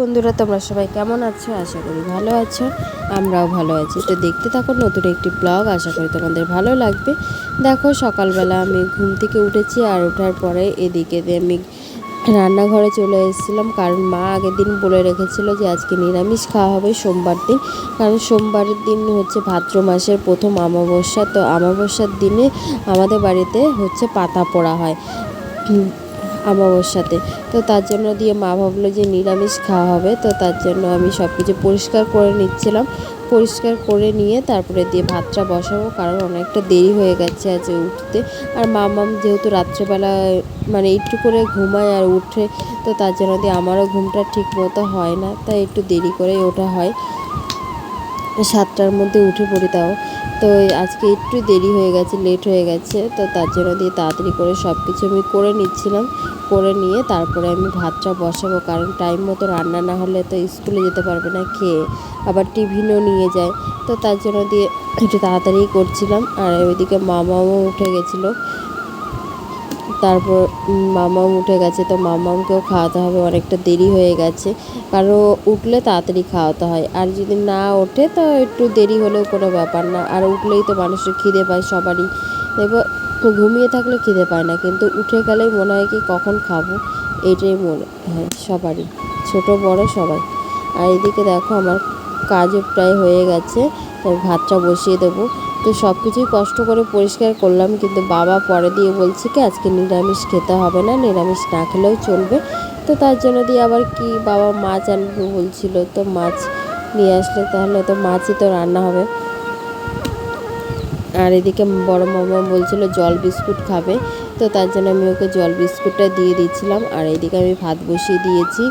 বন্ধুরা, তোমরা সবাই কেমন আছো? আশা করি ভালো আছো, আমরাও ভালো আছি। তো দেখতে থাকো নতুন একটি ব্লগ, আশা করি তোমাদের ভালো লাগবে। দেখো, সকালবেলা আমি ঘুম থেকে উঠেছি আর ওঠার পরে এদিকে আমি রান্নাঘরে চলে এসেছিলাম, কারণ মা আগের দিন বলে রেখেছিল যে আজকে নিরামিষ খাওয়া হবে সোমবার দিন। কারণ সোমবারের দিন হচ্ছে ভাদ্র মাসের প্রথম অমাবস্যা, তো অমাবস্যার দিনে আমাদের বাড়িতে হচ্ছে পাতা পোড়া হয়। উম, সাথে। তো তার জন্য দিয়ে মা ভাবলো যে নিরামিষ খাওয়া হবে। তো তার জন্য আমি সব কিছু পরিষ্কার করে নিচ্ছিলাম। পরিষ্কার করে নিয়ে তারপরে দিয়ে ভাতটা বসাবো কারণ অনেকটা দেরি হয়ে গেছে আজ উঠতে। আর মামাম যেহেতু রাত্রেবেলা মানে একটু করে ঘুমায় আর উঠে তো তার জন্য দিয়ে আমারও ঘুমটা ঠিক মতো হয় না। তাই একটু দেরি করেই ওঠা হয়। সাতটার মধ্যে উঠে পড়ি তাও। তো আজকে একটু দেরি হয়ে গেছে লেট হয়ে গেছে, তো তার জন্য দিয়ে তাড়াতাড়ি করে সব কিছু আমি করে নিচ্ছিলাম। করে নিয়ে তারপরে আমি ভাতটা বসাবো, কারণ টাইম মতো রান্না না হলে তো স্কুলে যেতে পারবে না খেয়ে। আবার টিফিনও নিয়ে যায়। তো তার জন্য দিয়ে একটু তাড়াতাড়ি করছিলাম। আর ওইদিকে মামাও উঠে গেছিল। তারপর মামাম উঠে গেছে। তো মামামকেও খাওয়াতে হবে, অনেকটা দেরি হয়ে গেছে। কারণ ও উঠলে তাড়াতাড়ি খাওয়াতে হয়। আর যদি না ওঠে, তো একটু দেরি হলেও কোনো ব্যাপার না। আর উঠলেই তো মানুষের খিদে পায় সবারই। এবার ঘুমিয়ে থাকলে খিদে পায় না। কিন্তু উঠে গেলেই মনে হয় কি, কখন খাব? এটাই মনে হয় সবারই। ছোট, বড় সবাই। আর এদিকে দেখো, আমার কাজও প্রায় হয়ে গেছে। ভাতটা বসিয়ে দেবো। তো সব কিছুই কষ্ট করে পরিষ্কার করলাম, কিন্তু বাবা পরে দিয়ে বলছে কি, আজকে নিরামিষ খেতে হবে না, নিরামিষ না খেলেও চলবে। তো তার জন্য দিয়ে আবার কি, বাবা মাছ আনবে বলছিল, তো মাছ নিয়ে আসলে তাহলে তো মাছই তো রান্না হবে। আর এদিকে বড় মামা বলছিল জল বিস্কুট খাবে, তো তার জন্য আমি ওকে জল বিস্কুটটা দিয়ে দিচ্ছিলাম আর এদিকে আমি ভাত বসিয়ে দিয়েছি।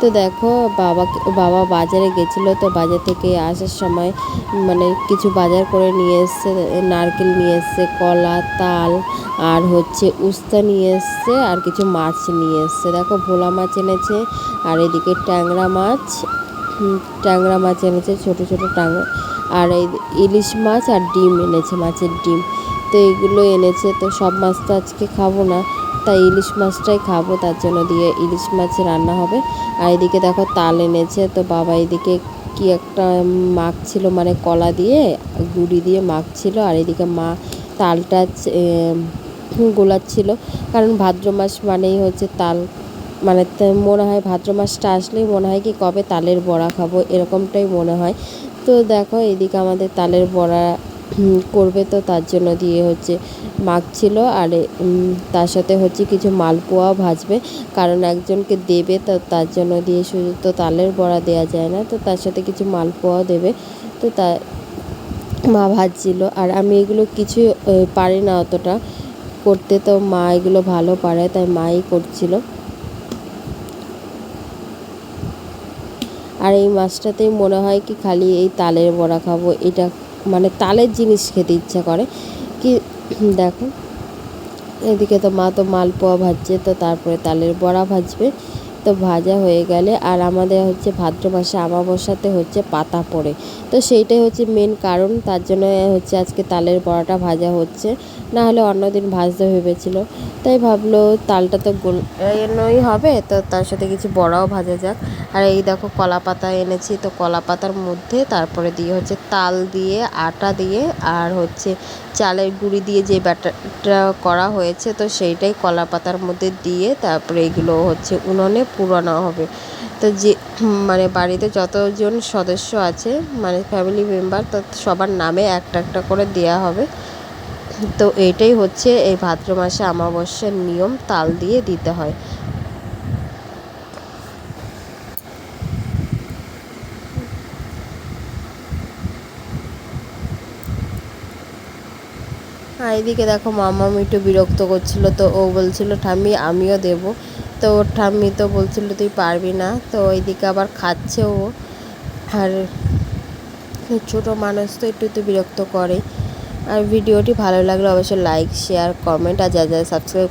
তো দেখো বাবা বাবা বাজারে গেছিল, তো বাজার থেকে আসার সময় মানে কিছু বাজার করে নিয়ে এসছে, নারকেল নিয়ে এসছে, কলা, তাল আর হচ্ছে উস্তা নিয়ে এসছে আর কিছু মাছ নিয়ে এসছে। দেখো ভোলা মাছ এনেছে আর এদিকে ট্যাংরা মাছ ট্যাংরা মাছ এনেছে, ছোট ছোট ট্যাংরা আর এই ইলিশ মাছ আর ডিম এনেছে, মাছের ডিম। তো এগুলো এনেছে, তো সব মাছ তো আজকে খাব না, তাই ইলিশ মাছটাই খাব, তার জন্য দিয়ে ইলিশ মাছ রান্না হবে। আর এদিকে দেখো তাল এনেছে, তো বাবা এদিকে কি একটা মাখ ছিল মানে কলা দিয়ে, গুড়ি দিয়ে মাখ ছিল আর এদিকে মা তালটা গোলাচ্ছিল। কারণ ভাদ্র মাস মানেই হচ্ছে তাল মানে মনে হয় ভাদ্র মাসটা আসলেই মনে হয় কি কবে তালের বড়া খাব, এরকমটাই মনে হয়। তো দেখো, এদিকে আমাদের তালের বড়া করবে তো, তার জন্য দিয়ে হচ্ছে মাখছিল আর তার সাথে হচ্ছে কিছু মালপোয়াও ভাজবে। কারণ একজনকে দেবে তো, তার জন্য দিয়ে শুধু তো তালের বড়া দেওয়া যায় না। তো তার সাথে কিছু মালপোয়াও দেবে। তো তা, মা ভাজছিল। আর আমি এগুলো কিছু পারি না অতটা। করতে তো মা এগুলো ভালো পারে, তাই মাই করছিল। আর এই মাছটাতেই মনে হয় কি খালি এই তালের বড়া খাব, এটা মানে তালের জিনিস খেতে ইচ্ছা করে। কি দেখো, এদিকে তো মা তো মালপোয়া ভাজছে, তো তারপরে তালের বড়া ভাজবে। তো ভাজা হয়ে গেলে আর আমাদের হচ্ছে ভাদ্র মাসে আমাবস্যাতে হচ্ছে পাতা পড়ে। তো সেইটাই হচ্ছে মেন কারণ, তার জন্য হচ্ছে আজকে তালের বড়াটা ভাজা হচ্ছে। না হলে অন্যদিন ভাজতে ভেবেছিল। তাই ভাবলো তালটা তো গোলই হবে, তো তার সাথে কিছু বড়াও ভাজা যাক। আর এই দেখো কলা পাতা এনেছি, তো কলা পাতার মধ্যে তারপরে দিয়ে হচ্ছে তাল দিয়ে, আটা দিয়ে, আর হচ্ছে চালের গুঁড়ি দিয়ে যে ব্যাটারটা করা হয়েছে, তো সেইটাই কলা পাতার মধ্যে দিয়ে তারপরে এগুলো হচ্ছে উনুনে পুরানো হবে। তো যে মানে বাড়িতে যতজন সদস্য আছে মানে ফ্যামিলি মেম্বার তো সবার নামে একটা একটা করে দেয়া হবে। তো এইটাই হচ্ছে এই ভাদ্র মাসে অমাবস্যার নিয়ম, তাল দিয়ে দিতে হয়। আর এদিকে দেখো মামাম একটু বিরক্ত করছিল, তো ও বলছিল, ঠাম্মি, আমিও দেব। তো ওর ঠাম্মি তো বলছিল, তুই পারবি না। তো ওইদিকে আবার খাচ্ছেও আর ছোটো মানুষ তো একটু একটু বিরক্ত করে। আর ভিডিওটি ভালো লাগলে অবশ্যই লাইক শেয়ার কমেন্ট আর যা যা সাবস্ক্রাইব